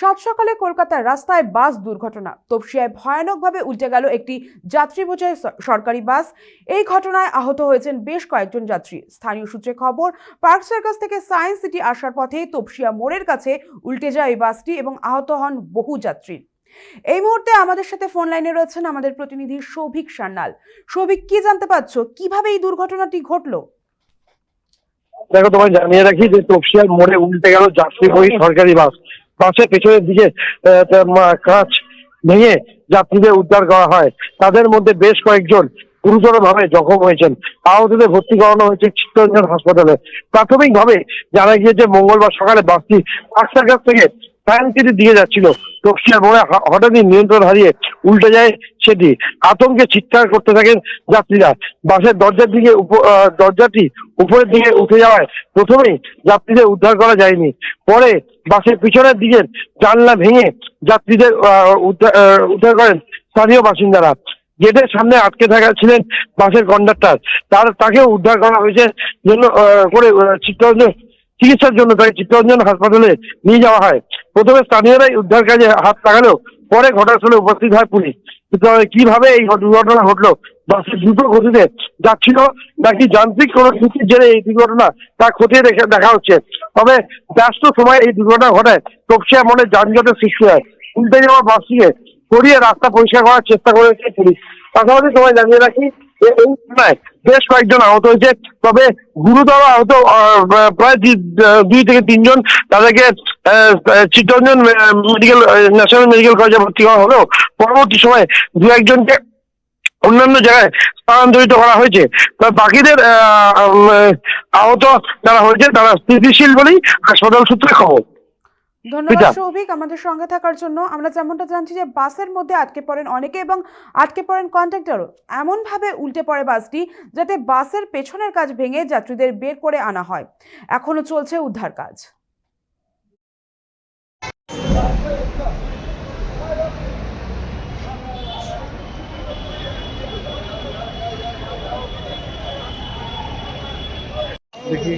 সাত সকালে কলকাতার রাস্তায় বাস দুর্ঘটনা। তপসিয়ায় ভয়ানকভাবে উল্টে গেল একটি যাত্রী বোঝাই স- সরকারি বাস। এই ঘটনায় আহত হয়েছেন বেশ কয়েকজন যাত্রী। স্থানীয় সূত্রে খবর, পার্ক সার্কাস থেকে সায়েন্স সিটি আসার পথে তপসিয়া মোড়ের কাছে উল্টে যায় এই বাসটি এবং আহত হন বহু যাত্রী। এই মুহূর্তে আমাদের সাথে ফোন লাইনে রয়েছেন আমাদের প্রতিনিধি সৌভিক সান্যাল। সৌভিক কি জানতে পারছ? কীভাবে এই দুর্ঘটনাটি ঘটলো? দেখো, তোমায় জানিয়ে রাখি যে তপসিয়ার মোড়ে উল্টে গেল যাত্রীবাহী সরকারি বাস। বাসের পেছনের দিকে কাঁচ ভেঙে যাত্রীদের উদ্ধার করা হয়। তাদের মধ্যে বেশ কয়েকজন গুরুতরভাবে জখম হয়েছেন। আহতদের ভর্তি করানো হয়েছে চিত্তরঞ্জন হাসপাতালে। প্রাথমিকভাবে জানা গিয়েছে, মঙ্গলবার সকালে বাসটি পাঁচটার কাছ থেকে ফ্যান সিটি দিয়ে যাচ্ছিল। তপসিয়ার মোড়ে হঠাৎই নিয়ন্ত্রণ হারিয়ে উল্টে যায় সেটি। আতঙ্কে চিৎকার করতে থাকেন যাত্রীরা। বাসের দরজার দিকে দরজাটি উপরের দিকে উঠে যাওয়ায় প্রথমেই যাত্রীদের উদ্ধার করা যায়নি। পরে বাসের পিছনের দিকের জানলা ভেঙে যাত্রীদের উদ্ধার করেন স্থানীয় বাসিন্দারা। গেটের সামনে আটকে থাকা ছিলেন বাসের কন্ডাক্টর। তার, তাকেও উদ্ধার করা হয়েছে। জন্য করে চিত্তরঞ্জন চিকিৎসার জন্য তাকে চিত্তরঞ্জন হাসপাতালে নিয়ে যাওয়া হয়। প্রথমে স্থানীয়রাই উদ্ধার কাজে হাত লাগালেও পরে ঘটনাস্থলে উপস্থিত হয় পুলিশ। কীভাবে এই দুর্ঘটনা ঘটলো বাসের দ্রুত গতিতে যাচ্ছিল নাকি যান্ত্রিক কোনো ত্রুটির জেরে এই দুর্ঘটনা তা খতিয়ে দেখে দেখা হচ্ছে। তবে ব্যস্ত সময় এই দুর্ঘটনা ঘটায় তপসিয়া মনে যানজটের সৃষ্টি হয়। উল্টে যাওয়া বাসটিকে সরিয়ে রাস্তা পরিষ্কার করার চেষ্টা করেছে পুলিশ। পাশাপাশি তোমায় জানিয়ে রাখি বেশ কয়েকজন আহত হয়েছে তবে গুরুতর আহত প্রায় দুই- থেকে তিনজন তাদেরকে চিত্তরঞ্জন মেডিকেল ন্যাশনাল মেডিকেল কলেজে ভর্তি করা হলেও পরবর্তী সময়ে দু একজনকে অন্যান্য জায়গায় স্থানান্তরিত করা হয়েছে। বাকিদের আহ, আহত যারা হয়েছে তারা স্থিতিশীল বলেই হাসপাতাল সূত্রে খবর। ধন্যবাদ। সৌভিক আমাদের সঙ্গে থাকার জন্য। আমরা যেমনটা জানছি যে বাসের মধ্যে আটকে পড়েন অনেকে এবং আটকে পড়েন কন্ট্রাক্টরও এমনভাবে উল্টে পড়ে বাসটি যাতে বাসের পেছনের কাজ ভেঙে যাত্রীদের বের করে আনা হয়। এখনও চলছে উদ্ধার কাজ। দেখি।